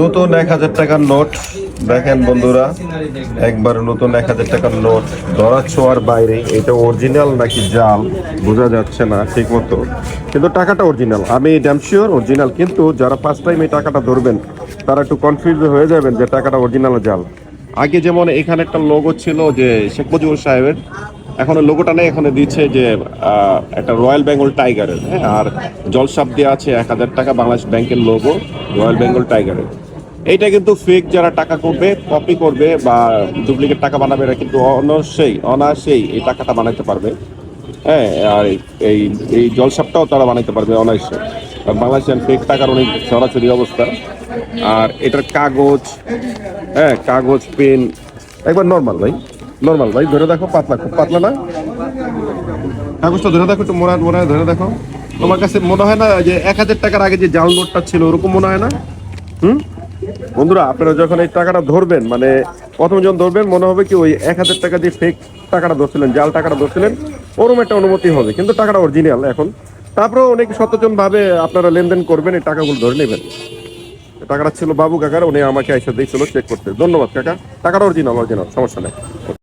নতুন এক হাজার টাকার নোট। দেখেন বন্ধুরা, একবার নতুন এক হাজার টাকার নোট। ধরা ছোঁয়ার বাইরে, এটা অরিজিনাল নাকি জাল? বোঝা যাচ্ছে না, ঠিক মতো। কিন্তু টাকাটা অরিজিনাল আমি ড্যাম শিওর অরিজিনাল কিন্তু যারা ফার্স্ট টাইম এই টাকাটা ধরবেন, তারা একটু কনফিউজ হয়ে যাবেন যে টাকাটা অরিজিনাল জাল। আগে যেমন এখানে একটা লোগো ছিল যে শেখ মুজিবুর সাহেবের এখন লোগোটা নেই, এখানে দিচ্ছে যে একটা রয়্যাল বেঙ্গল টাইগারের হ্যাঁ আর জলসাপ দেওয়া আছে এক হাজার টাকা বাংলাদেশ ব্যাংকের লোগো রয়্যাল বেঙ্গল টাইগারের এইটা কিন্তু ফেক যারা টাকা করবে কপি করবে বা ডুপ্লিকেট টাকা বানাবে, এরা কিন্তু অনায়াসেই অনায়াসেই এই টাকাটা বানাতে পারবে। হ্যাঁ আর এই এই জলসাপটাও তারা বানাইতে পারবে অনায়াসে। বাংলাদেশের ফেক টাকার অনেক সরাসরি অবস্থা। আর এটার কাগজ হ্যাঁ কাগজ পেন একবার নর্মাল ভাই। নর্মাল ভাই, ধরে দেখো, পাতলা, খুব পাতলা না? কাগজটা ধরে দেখো একটু, মোড়া মোড়া ধরে দেখো। তোমার কাছে মনে হয় না যে এক হাজার টাকার আগে যে জাল নোটটা ছিল, ওরকম মনে হয় না? হুম? বন্ধুরা, আপনারা যখন এই টাকাটা ধরবেন মানে প্রথম যখন ধরবেন, মনে হবে কি ওই এক হাজার টাকা যে ফেক টাকাটা ধরছিলেন, জাল টাকাটা ধরছিলেন ওরকম একটা অনুমতি হবে। কিন্তু টাকাটা অরিজিনাল এখন। তারপরেও অনেক সচেতন ভাবে আপনারা লেনদেন করবেন, এই টাকাগুলো ধরে নেবেন। টাকাটা ছিল বাবু কাকার, উনি আমাকে এসে দিয়েছিল চেক করতে। ধন্যবাদ কাকা। টাকাটা অরিজিনাল অরিজিনাল সমস্যা নেই।